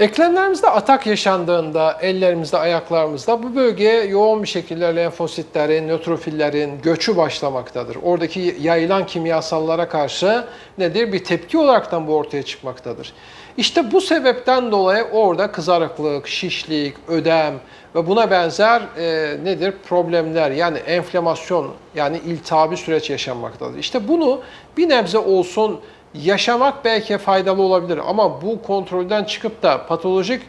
Eklemlerimizde atak yaşandığında, ellerimizde, ayaklarımızda bu bölgeye yoğun bir şekilde lenfositlerin, nötrofillerin göçü başlamaktadır. Oradaki yayılan kimyasallara karşı nedir? Bir tepki olaraktan bu ortaya çıkmaktadır. İşte bu sebepten dolayı orada kızarıklık, şişlik, ödem ve buna benzer e, nedir? Problemler yani enflamasyon yani iltihabi süreç yaşanmaktadır. İşte bunu bir nebze olsun yaşamak belki faydalı olabilir ama bu kontrolden çıkıp da patolojik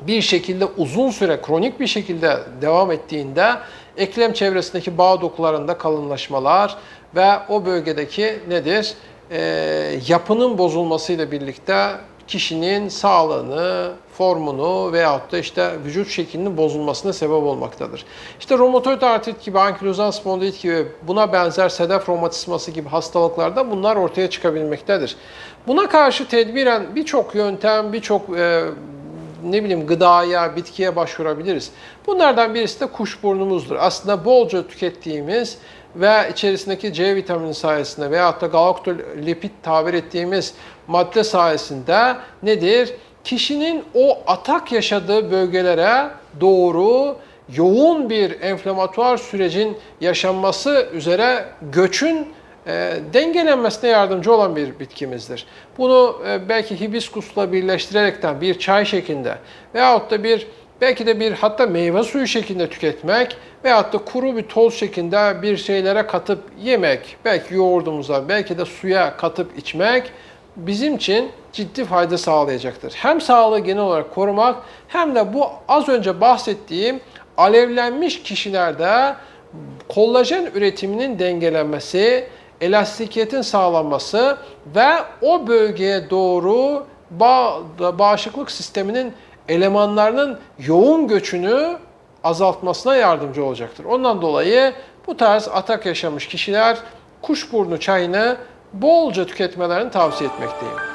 bir şekilde uzun süre kronik bir şekilde devam ettiğinde eklem çevresindeki bağ dokularında kalınlaşmalar ve o bölgedeki nedir? Ee, yapının bozulmasıyla birlikte kişinin sağlığını, formunu veyahut da işte vücut şeklinin bozulmasına sebep olmaktadır. İşte romatoid artrit gibi, ankilozan spondilit gibi buna benzer sedef romatizması gibi hastalıklarda bunlar ortaya çıkabilmektedir. Buna karşı tedbiren birçok yöntem, birçok e, ne bileyim gıdaya, bitkiye başvurabiliriz. Bunlardan birisi de kuşburnumuzdur. Aslında bolca tükettiğimiz ve içerisindeki C vitamini sayesinde veyahut da galaktolipid tabir ettiğimiz madde sayesinde nedir? Kişinin o atak yaşadığı bölgelere doğru yoğun bir enflamatuar sürecin yaşanması üzere göçün e, dengelenmesine yardımcı olan bir bitkimizdir. Bunu e, belki hibiskusla birleştirerekten bir çay şeklinde veyahut da bir belki de bir hatta meyve suyu şeklinde tüketmek veyahut da kuru bir toz şeklinde bir şeylere katıp yemek, belki yoğurdumuza, belki de suya katıp içmek bizim için ciddi fayda sağlayacaktır. Hem sağlığı genel olarak korumak hem de bu az önce bahsettiğim alevlenmiş kişilerde kollajen üretiminin dengelenmesi, elastikiyetin sağlanması ve o bölgeye doğru bağ, bağışıklık sisteminin elemanlarının yoğun göçünü azaltmasına yardımcı olacaktır. Ondan dolayı bu tarz atak yaşamış kişiler kuşburnu çayını bolca tüketmelerini tavsiye etmekteyim.